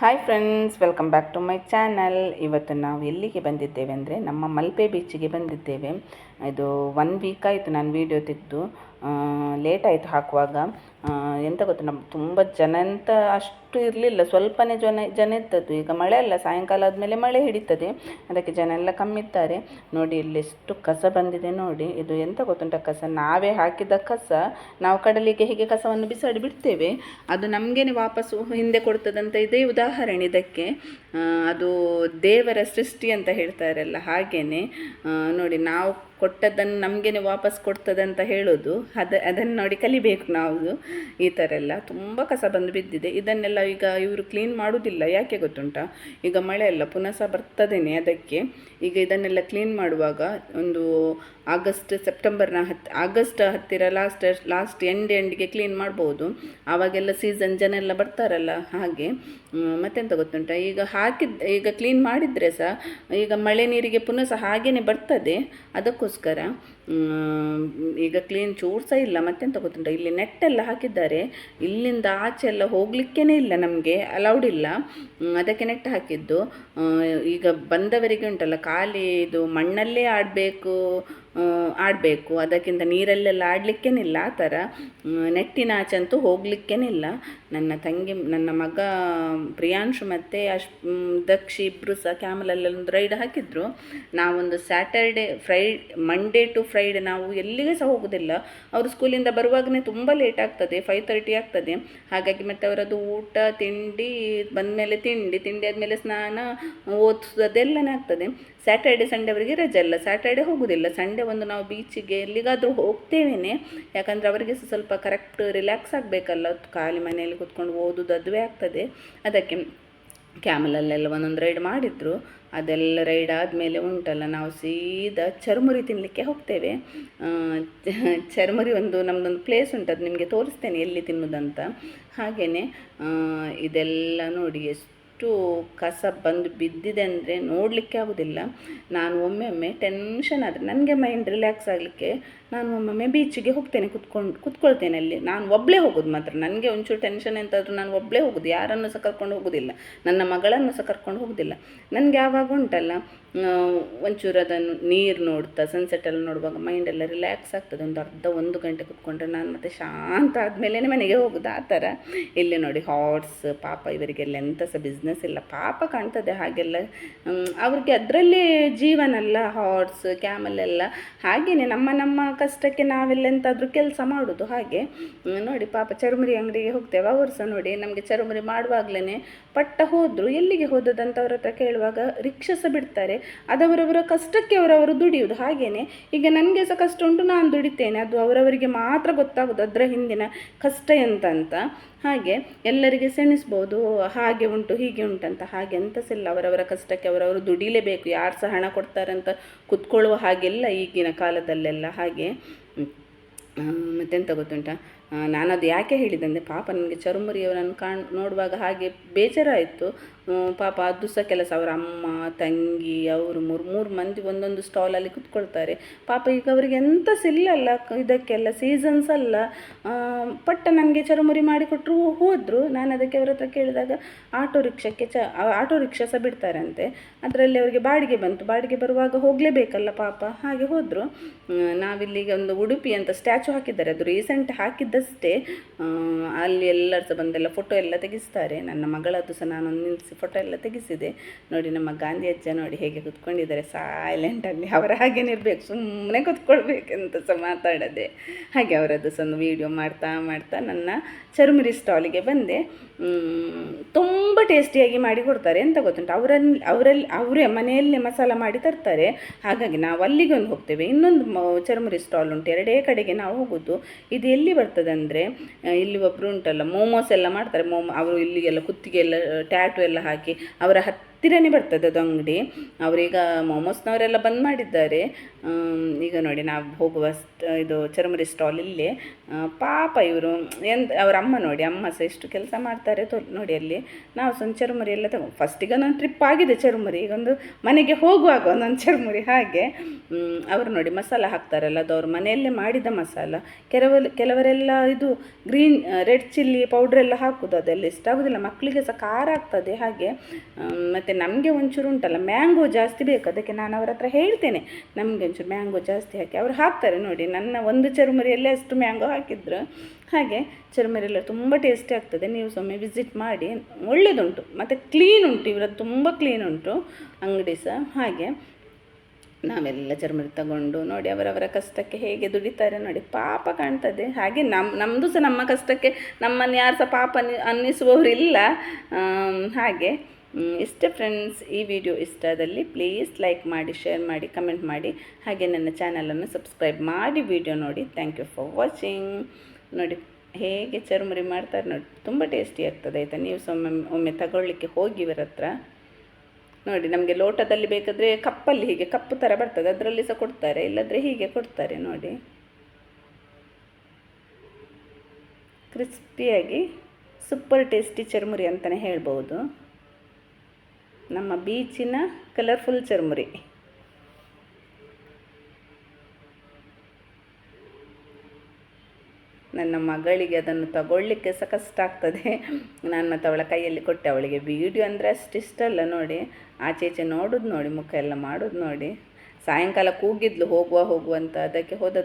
Hi friends welcome back to my channel ಇವತ್ತು ನಾವು ಎಲ್ಲಿಗೆ ಬಂದಿದ್ದೇವೆ ಅಂದರೆ ನಮ್ಮ ಮಲ್ಪೆ ಬೀಚಿಗೆ ಬಂದಿದ್ದೇವೆ. ಇದು ಒನ್ ವೀಕ್ ಆಯಿತು ನಾನು ವೀಡಿಯೋ ತೆಗೆದು ಲೇಟ್ ಆಯಿತು ಹಾಕುವಾಗ. ಎಂತ ಗೊತ್ತಾ ನಮ್ಮ ತುಂಬ ಜನ ಅಂತ ಅಷ್ಟು ಇರಲಿಲ್ಲ. ಸ್ವಲ್ಪನೇ ಜನ ಜನ ಇದ್ದದ್ದು. ಈಗ ಮಳೆ ಅಲ್ಲ, ಸಾಯಂಕಾಲ ಆದಮೇಲೆ ಮಳೆ ಹಿಡಿತದೆ. ಅದಕ್ಕೆ ಜನ ಎಲ್ಲ ಕಮ್ಮಿ ಇದ್ದಾರೆ. ನೋಡಿ, ಇಲ್ಲಿ ಎಷ್ಟು ಕಸ ಬಂದಿದೆ ನೋಡಿ. ಇದು ಎಂತ ಗೊತ್ತುಂಟ ಕಸ? ನಾವೇ ಹಾಕಿದ ಕಸ, ನಾವು ಕಡಲಿಗೆ ಹೀಗೆ ಕಸವನ್ನು ಬಿಸಾಡಿ ಬಿಡ್ತೇವೆ? ಅದು ನಮಗೇನೆ ವಾಪಸ್ಸು ಹಿಂದೆ ಕೊಡ್ತದಂತ ಇದೇ ಉದಾಹರಣೆ ಇದಕ್ಕೆ. ಅದು ದೇವರ ಸೃಷ್ಟಿ ಅಂತ ಹೇಳ್ತಾರಲ್ಲ, ಹಾಗೇನೆ. ನೋಡಿ, ನಾವು ಕೊಟ್ಟದ್ದನ್ನು ನಮಗೇನೆ ವಾಪಸ್ ಕೊಡ್ತದಂತ ಹೇಳೋದು. ಅದ, ಅದನ್ನು ನೋಡಿ ಕಲಿಬೇಕು ನಾವು. ಈ ಥರ ಎಲ್ಲ ತುಂಬ ಕಸ ಬಂದು ಬಿದ್ದಿದೆ. ಇದನ್ನೆಲ್ಲ ಈಗ ಇವರು ಕ್ಲೀನ್ ಮಾಡೋದಿಲ್ಲ. ಯಾಕೆ ಗೊತ್ತುಂಟಾ? ಈಗ ಮಳೆ ಎಲ್ಲ ಪುನಃ ಸಹ ಬರ್ತದೇನೆ ಅದಕ್ಕೆ. ಈಗ ಇದನ್ನೆಲ್ಲ ಕ್ಲೀನ್ ಮಾಡುವಾಗ ಒಂದು ಆಗಸ್ಟ್ ಸೆಪ್ಟೆಂಬರ್ನ ಹತ್ತು ಆಗಸ್ಟ್ ಹತ್ತಿರ ಲಾಸ್ಟ್ ಲಾಸ್ಟ್ ಎಂಡ್ ಎಂಡ್ಗೆ ಕ್ಲೀನ್ ಮಾಡ್ಬೋದು. ಆವಾಗೆಲ್ಲ ಸೀಸನ್ ಜನ ಎಲ್ಲ ಬರ್ತಾರಲ್ಲ, ಹಾಗೆ. ಮತ್ತೆಂತ ಗೊತ್ತುಂಟ? ಈಗ ಹಾಕಿದ, ಈಗ ಕ್ಲೀನ್ ಮಾಡಿದರೆ ಸಹ, ಈಗ ಮಳೆ ನೀರಿಗೆ ಪುನಃ ಸಹ ಹಾಗೇನೆ ಬರ್ತದೆ. ಅದಕ್ಕೋಸ್ಕರ ಈಗ ಕ್ಲೀನ್ ಚೂರು ಸಹ ಇಲ್ಲ. ಮತ್ತೆಂತ ಗೊತ್ತುಂಟ? ಇಲ್ಲಿ ನೆಟ್ಟೆಲ್ಲ ಹಾಕಿದ್ದಾರೆ. ಇಲ್ಲಿಂದ ಆಚೆ ಎಲ್ಲ ಹೋಗ್ಲಿಕ್ಕೇನೆ ಇಲ್ಲ ನಮಗೆ ಅಲೌಡ್ ಇಲ್ಲ. ಅದಕ್ಕೆ ನೆಟ್ ಹಾಕಿದ್ದು. ಈಗ ಬಂದವರಿಗೆ ಉಂಟಲ್ಲ, ಖಾಲಿ ಇದು ಮಣ್ಣಲ್ಲೇ ಆಡಬೇಕು. ಆಡಬೇಕು. ಅದಕ್ಕಿಂತ ನೀರಲ್ಲೆಲ್ಲ ಆಡಲಿಕ್ಕೇನಿಲ್ಲ ಆ ಥರ. ನೆಟ್ಟಿನಾಚಂತೂ ಹೋಗ್ಲಿಕ್ಕೇನಿಲ್ಲ. ನನ್ನ ತಂಗಿ, ನನ್ನ ಮಗ ಪ್ರಿಯಾಂಶು ಮತ್ತು ಅಶ್ ದಕ್ಷಿ ಇಬ್ಬರು ಸಹ ಕ್ಯಾಮಲಲ್ಲಿ ಒಂದು ರೈಡ್ ಹಾಕಿದ್ರು. ನಾವೊಂದು Saturday, Fri, Monday to Friday ನಾವು ಎಲ್ಲಿಗೆ ಸಹ ಹೋಗೋದಿಲ್ಲ. ಅವರು ಸ್ಕೂಲಿಂದ ಬರುವಾಗಲೇ ತುಂಬ ಲೇಟ್ ಆಗ್ತದೆ, ಫೈವ್ ತರ್ಟಿ ಆಗ್ತದೆ. ಹಾಗಾಗಿ ಮತ್ತು ಅವರದ್ದು ಊಟ, ತಿಂಡಿ, ಬಂದಮೇಲೆ ತಿಂಡಿ ತಿಂಡಿ ಆದಮೇಲೆ ಸ್ನಾನ ಓದಿಸೋದೆಲ್ಲನೇ ಆಗ್ತದೆ. ಸ್ಯಾಟರ್ಡೆ ಸಂಡೇ ಅವರಿಗೆ ರಜೆ ಅಲ್ಲ. ಸ್ಯಾಟರ್ಡೆ ಹೋಗೋದಿಲ್ಲ, ಸಂಡೇ ಒಂದು ನಾವು ಬೀಚಿಗೆ ಎಲ್ಲಿಗಾದರೂ ಹೋಗ್ತೇವೆ ಯಾಕಂದರೆ ಅವರಿಗೆ ಸ್ವಲ್ಪ ಕರೆಕ್ಟ್ ರಿಲ್ಯಾಕ್ಸ್ ಆಗಬೇಕಲ್ಲ. ಖಾಲಿ ಮನೆಯಲ್ಲಿ ಕೂತ್ಕೊಂಡು ಓದೋದು ಅದುವೇ ಆಗ್ತದೆ. ಅದಕ್ಕೆ ಕ್ಯಾಮಲಲ್ಲೆಲ್ಲ ಒಂದೊಂದು ರೈಡ್ ಮಾಡಿದ್ರು. ಅದೆಲ್ಲ ರೈಡ್ ಆದಮೇಲೆ ಉಂಟಲ್ಲ, ನಾವು ಸೀದಾ ಚರ್ಮುರಿ ತಿನ್ನಲಿಕ್ಕೆ ಹೋಗ್ತೇವೆ. ಚರ್ಮುರಿ ಒಂದು ನಮ್ಮದೊಂದು ಪ್ಲೇಸ್ ಉಂಟು, ಅದು ನಿಮಗೆ ತೋರಿಸ್ತೇನೆ ಎಲ್ಲಿ ತಿನ್ನೋದಂತ. ಹಾಗೆಯೇ ಇದೆಲ್ಲ ನೋಡಿ, ಎಷ್ಟು ಕಸ ಬಂದು ಬಿದ್ದಿದೆ ಅಂದರೆ ನೋಡಲಿಕ್ಕೆ ಆಗೋದಿಲ್ಲ. ನಾನು ಒಮ್ಮೆ ಒಮ್ಮೆ ಟೆನ್ಷನ್ ಆದರೆ, ನನಗೆ ಮೈಂಡ್ ರಿಲ್ಯಾಕ್ಸ್ ಆಗಲಿಕ್ಕೆ ನಾನು ಒಮ್ಮೊಮ್ಮೆ ಬೀಚಿಗೆ ಹೋಗ್ತೇನೆ ಕುತ್ಕೊಂಡು, ಕುತ್ಕೊಳ್ತೇನೆ ಅಲ್ಲಿ. ನಾನು ಒಬ್ಬಳೇ ಹೋಗೋದು ಮಾತ್ರ. ನನಗೆ ಒಂಚೂರು ಟೆನ್ಷನ್ ಎಂತಾದರೂ ನಾನು ಒಬ್ಬಳೇ ಹೋಗೋದು. ಯಾರನ್ನು ಸಹ ಕರ್ಕೊಂಡು ಹೋಗೋದಿಲ್ಲ. ನನ್ನ ಮಗಳನ್ನು ಸಹ ಕರ್ಕೊಂಡು ಹೋಗೋದಿಲ್ಲ. ನನಗೆ ಯಾವಾಗ ಉಂಟಲ್ಲ ಒಂಚೂರು ಅದನ್ನು ನೀರು ನೋಡ್ತಾ ಸನ್ಸೆಟ್ಟೆಲ್ಲ ನೋಡುವಾಗ ಮೈಂಡ್ ಎಲ್ಲ ರಿಲ್ಯಾಕ್ಸ್ ಆಗ್ತದೆ. ಒಂದು ಅರ್ಧ ಒಂದು ಗಂಟೆ ಕುತ್ಕೊಂಡ್ರೆ ನಾನು ಮತ್ತೆ ಶಾಂತ ಆದಮೇಲೆ ಮನೆಗೆ ಹೋಗೋದು. ಆ ಥರ. ಇಲ್ಲಿ ನೋಡಿ ಹಾಟ್ಸ್ ಪಾಪ ಇವರಿಗೆಲ್ಲ ಎಂಥ ಸಹ ಬಿಸ್ನೆಸ್ ಇಲ್ಲ. ಪಾಪ ಕಾಣ್ತದೆ ಹಾಗೆಲ್ಲ. ಅವ್ರಿಗೆ ಅದರಲ್ಲೇ ಜೀವನ ಅಲ್ಲ ಹಾಟ್ಸ್ ಕ್ಯಾಮಲೆಲ್ಲ ಹಾಗೆಯೇ ನಮ್ಮ ನಮ್ಮ ಕಷ್ಟಕ್ಕೆ ನಾವೆಲ್ಲ ಎಂತಾದರೂ ಕೆಲಸ ಮಾಡೋದು ಹಾಗೆ. ನೋಡಿ ಪಾಪ ಚರ್ಮರಿ ಅಂಗಡಿಗೆ ಹೋಗ್ತೇವೆ, ಅವರು ಸಹ ನೋಡಿ ನಮಗೆ ಚರ್ಮರಿ ಮಾಡುವಾಗಲೇ ಪಟ್ಟ ಹೋದರು. ಎಲ್ಲಿಗೆ ಹೋದದಂತ ಅವ್ರ ಹತ್ರ ಕೇಳುವಾಗ ರಿಕ್ಷಾ ಸಹ ಬಿಡ್ತಾರೆ. ಅದವರವರ ಕಷ್ಟಕ್ಕೆ ಅವರವರು ದುಡಿಯುವುದು ಹಾಗೇನೆ. ಈಗ ನನಗೆ ಸಹ ಕಷ್ಟ ಉಂಟು, ನಾನು ದುಡಿತೇನೆ. ಅದು ಅವರವರಿಗೆ ಮಾತ್ರ ಗೊತ್ತಾಗೋದು ಅದರ ಹಿಂದಿನ ಕಷ್ಟ ಎಂತ ಅಂತ ಹಾಗೆ ಎಲ್ಲರಿಗೆ ಸೆಣಿಸ್ಬೋದು, ಹಾಗೆ ಉಂಟು, ಹೀಗೆ ಉಂಟಂತ. ಹಾಗೆ ಅಂತ ಸಿಲ್ಲ ಅವರವರ ಕಷ್ಟಕ್ಕೆ ಅವರವರು ದುಡಿಲೇಬೇಕು. ಯಾರು ಸಹ ಹಣ ಕೊಡ್ತಾರಂತ ಕುತ್ಕೊಳ್ಳುವ ಹಾಗೆಲ್ಲ ಈಗಿನ ಕಾಲದಲ್ಲೆಲ್ಲ ಹಾಗೆ. ಮತ್ತೆಂತ ಗೊತ್ತುಂಟ? ನಾನದು ಯಾಕೆ ಹೇಳಿದಂದರೆ ಪಾಪ ನನಗೆ ಚರುಮುರಿಯವರನ್ನು ಕಾಣ್, ನೋಡುವಾಗ ಹಾಗೆ ಬೇಜಾರಾಯಿತು. ಪಾಪ ಅದು ಸಹ ಕೆಲಸ, ಅವರ ಅಮ್ಮ, ತಂಗಿ, ಅವರು ಮೂರು ಮೂರು ಮಂದಿ ಒಂದೊಂದು ಸ್ಟಾಲಲ್ಲಿ ಕುತ್ಕೊಳ್ತಾರೆ. ಪಾಪ ಈಗ ಅವರಿಗೆ ಎಂತ ಸಿಲ್ಲಲ್ಲ ಇದಕ್ಕೆಲ್ಲ ಸೀಸನ್ಸ್ ಅಲ್ಲ. ಪಟ್ಟ ನನಗೆ ಚರುಮುರಿ ಮಾಡಿಕೊಟ್ರು, ಹೋದರು. ನಾನು ಅದಕ್ಕೆ ಅವರ ಹತ್ರ ಕೇಳಿದಾಗ ಆಟೋ ರಿಕ್ಷಕ್ಕೆ ಚ ಆಟೋ ರಿಕ್ಷಾ ಸಹ ಬಿಡ್ತಾರಂತೆ. ಅದರಲ್ಲಿ ಅವರಿಗೆ ಬಾಡಿಗೆ ಬಂತು. ಬಾಡಿಗೆ ಬರುವಾಗ ಹೋಗಲೇಬೇಕಲ್ಲ ಪಾಪ. ಹಾಗೆ ಹೋದರು. ನಾವಿಲ್ಲಿಗೆ ಒಂದು ಉಡುಪಿ ಅಂತ ಸ್ಟ್ಯಾಚು ಹಾಕಿದ್ದಾರೆ. ಅದು ರೀಸೆಂಟ್ ಹಾಕಿದ್ದಷ್ಟೇ ಆ, ಅಲ್ಲಿ ಎಲ್ಲರೂ ಸಹ ಬಂದೆಲ್ಲ ಫೋಟೋ ಎಲ್ಲ ತೆಗೆಸ್ತಾರೆ. ನನ್ನ ಮಗಳದ್ದು ಸಹ ನಾನು ನಿಲ್ಲಿಸಿ ಫೋಟೋ ಎಲ್ಲ ತೆಗೆಸಿದೆ. ನೋಡಿ ನಮ್ಮ ಗಾಂಧಿ ಅಜ್ಜ ನೋಡಿ ಹೇಗೆ ಕುತ್ಕೊಂಡಿದ್ದಾರೆ. ಸೈಲೆಂಟಲ್ಲಿ ಅವರ ಹಾಗೇನೆ ಇರಬೇಕು ಸುಮ್ಮನೆ ಕೂತ್ಕೊಳ್ಬೇಕಂತ ಸಹ ಮಾತಾಡದೆ. ಹಾಗೆ ಅವರದ್ದು ಸಹ ಒಂದು ವೀಡಿಯೋ ಮಾಡ್ತಾ ಮಾಡ್ತಾ ನನ್ನ ಚರುಮುರಿ ಸ್ಟಾಲಿಗೆ ಬಂದೆ. ತುಂಬ ಟೇಸ್ಟಿಯಾಗಿ ಮಾಡಿ ಕೊಡ್ತಾರೆ ಎಂತ ಗೊತ್ತುಂಟು. ಅವರಲ್ಲಿ ಅವರಲ್ಲಿ ಅವರೇ ಮನೆಯಲ್ಲೇ ಮಸಾಲ ಮಾಡಿ ತರ್ತಾರೆ. ಹಾಗಾಗಿ ನಾವು ಅಲ್ಲಿಗೆ ಒಂದು ಹೋಗ್ತೇವೆ. ಇನ್ನೊಂದು ಚರ್ಮುರಿ ಸ್ಟಾಲ್ ಉಂಟು. ಎರಡೇ ಕಡೆಗೆ ನಾವು ಹೋಗೋದು. ಇದು ಎಲ್ಲಿ ಬರ್ತದೆ? ಅಂದರೆ ಇಲ್ಲಿ ಒಬ್ಬರು ಉಂಟಲ್ಲ, ಮೋಮೋಸ್ ಎಲ್ಲ ಮಾಡ್ತಾರೆ, ಮೋಮೋ, ಅವರು ಇಲ್ಲಿಗೆಲ್ಲ ಕುತ್ತಿಗೆ ಎಲ್ಲ ಟ್ಯಾಟು ಎಲ್ಲ ಹಾಕಿ, ಅವರ ಹತ್ತಿರ ಹತ್ತಿರನೇ ಬರ್ತದೆ ಅದು ಅಂಗಡಿ. ಅವರೀಗ ಮೊಮೋಸ್ನವರೆಲ್ಲ ಬಂದ್ ಮಾಡಿದ್ದಾರೆ. ಈಗ ನೋಡಿ ನಾವು ಹೋಗುವ ಇದು ಚರ್ಮರಿ ಸ್ಟಾಲ್ ಇಲ್ಲಿ. ಪಾಪ ಇವರು ಎಂತ ಅವರ ಅಮ್ಮ ನೋಡಿ, ಅಮ್ಮ ಸಹ ಎಷ್ಟು ಕೆಲಸ ಮಾಡ್ತಾರೆ ತೋ, ನೋಡಿ ಅಲ್ಲಿ. ನಾವು ಸಹ ಒಂದು ಚರುಮುರಿ ಎಲ್ಲ ತಗೋ ಫಸ್ಟಿಗೆ ಒಂದೊಂದು ಟ್ರಿಪ್ ಆಗಿದೆ ಚರ್ಮುರಿ, ಈಗ ಒಂದು ಮನೆಗೆ ಹೋಗುವಾಗ ಒಂದೊಂದು ಚರ್ಮುರಿ, ಹಾಗೆ. ಅವರು ನೋಡಿ ಮಸಾಲ ಹಾಕ್ತಾರಲ್ಲ ಅದು ಅವ್ರ ಮನೆಯಲ್ಲೇ ಮಾಡಿದ ಮಸಾಲ. ಕೆಲವರು ಕೆಲವರೆಲ್ಲ ಇದು ಗ್ರೀನ್ ರೆಡ್ ಚಿಲ್ಲಿ ಪೌಡ್ರೆಲ್ಲ ಹಾಕೋದು ಅದೆಲ್ಲ ಇಷ್ಟ ಆಗೋದಿಲ್ಲ ಮಕ್ಕಳಿಗೆ ಸಹ ಖಾರ ಆಗ್ತದೆ, ಹಾಗೆ. ಮತ್ತು ನಮಗೆ ಒಂಚೂರು ಉಂಟಲ್ಲ ಮ್ಯಾಂಗೋ ಜಾಸ್ತಿ ಬೇಕು. ಅದಕ್ಕೆ ನಾನು ಅವರ ಹತ್ರ ಹೇಳ್ತೇನೆ. ನಮಗೆ ಒಂಚೂರು ಮ್ಯಾಂಗೋ ಜಾಸ್ತಿ ಹಾಕಿ. ಅವರು ಹಾಕ್ತಾರೆ ನೋಡಿ, ನನ್ನ ಒಂದು ಚರುಮುರಿಯಲ್ಲೇ ಅಷ್ಟು ಮ್ಯಾಂಗೋ ಹಾಕಿದ್ರು. ಹಾಗೆ ಚರ್ಮರಿಯೆಲ್ಲ ತುಂಬ ಟೇಸ್ಟಿ ಆಗ್ತದೆ. ನೀವು ಸೊಮ್ಮೆ ವಿಸಿಟ್ ಮಾಡಿ ಒಳ್ಳೆಯದುಂಟು ಮತ್ತು ಕ್ಲೀನ್ ಉಂಟು, ಇವರದ್ದು ತುಂಬ ಕ್ಲೀನ್ ಉಂಟು ಅಂಗಡಿ ಸಹ. ಹಾಗೆ ನಾವೆಲ್ಲ ಚರ್ಮರಿ ತಗೊಂಡು ನೋಡಿ ಅವರವರ ಕಷ್ಟಕ್ಕೆ ಹೇಗೆ ದುಡಿತಾರೆ ನೋಡಿ, ಪಾಪ ಕಾಣ್ತದೆ. ಹಾಗೆ ನಮ್ಮ ನಮ್ಮದು ಸಹ ನಮ್ಮ ಕಷ್ಟಕ್ಕೆ ನಮ್ಮನ್ನು ಯಾರು ಸಹ ಪಾಪ ಅನ್ನಿಸುವವರಿಲ್ಲ. ಹಾಗೆ ಇಷ್ಟೇ ಫ್ರೆಂಡ್ಸ್ ಈ ವಿಡಿಯೋ ಇಷ್ಟ ಆದಲ್ಲಿ ಪ್ಲೀಸ್ ಲೈಕ್ ಮಾಡಿ ಶೇರ್ ಮಾಡಿ ಕಮೆಂಟ್ ಮಾಡಿ. ಹಾಗೆ ನನ್ನ ಚಾನಲನ್ನು ಸಬ್ಸ್ಕ್ರೈಬ್ ಮಾಡಿ ವಿಡಿಯೋ ನೋಡಿ. ಥ್ಯಾಂಕ್ ಯು ಫಾರ್ ವಾಚಿಂಗ್ ನೋಡಿ, ಹೇಗೆ ಚರ್ಮುರಿ ಮಾಡ್ತಾರೆ ನೋಡಿ, ತುಂಬ ಟೇಸ್ಟಿ ಆಗ್ತದೆ ಆಯಿತಾ? ನೀವು ಸಹ ಒಮ್ಮೆ ಒಮ್ಮೆ ತಗೊಳ್ಳಿಕ್ಕೆ ಹೋಗಿ ಇವರ ಹತ್ರ. ನೋಡಿ, ನಮಗೆ ಲೋಟದಲ್ಲಿ ಬೇಕಾದರೆ ಕಪ್ಪಲ್ಲಿ ಹೀಗೆ ಕಪ್ಪು ಥರ ಬರ್ತದೆ, ಅದರಲ್ಲಿ ಸಹ ಕೊಡ್ತಾರೆ, ಇಲ್ಲದ್ರೆ ಹೀಗೆ ಕೊಡ್ತಾರೆ ನೋಡಿ. ಕ್ರಿಸ್ಪಿಯಾಗಿ ಸೂಪರ್ ಟೇಸ್ಟಿ ಚರ್ಮುರಿ ಅಂತಲೇ ಹೇಳ್ಬೋದು ನಮ್ಮ ಬೀಚಿನ ಕಲರ್ಫುಲ್ ಚರ್ಮುರಿ. ನನ್ನ ಮಗಳಿಗೆ ಅದನ್ನು ತಗೊಳ್ಳಿಕ್ಕೆ ಸಹ ಕಷ್ಟ ಆಗ್ತದೆ. ನಾನು ಮತ್ತು ಅವಳ ಕೈಯಲ್ಲಿ ಕೊಟ್ಟೆ. ಅವಳಿಗೆ ವಿಡಿಯೋ ಅಂದರೆ ಅಷ್ಟು ಇಷ್ಟ ಅಲ್ಲ ನೋಡಿ. ಆಚೆ ಈಚೆ ನೋಡೋದು ನೋಡಿ, ಮುಖ ಎಲ್ಲ ಮಾಡೋದು ನೋಡಿ. ಸಾಯಂಕಾಲ ಕೂಗಿದ್ಲು ಹೋಗುವ ಹೋಗುವಂತ ಅದಕ್ಕೆ ಹೋದದ್ದು.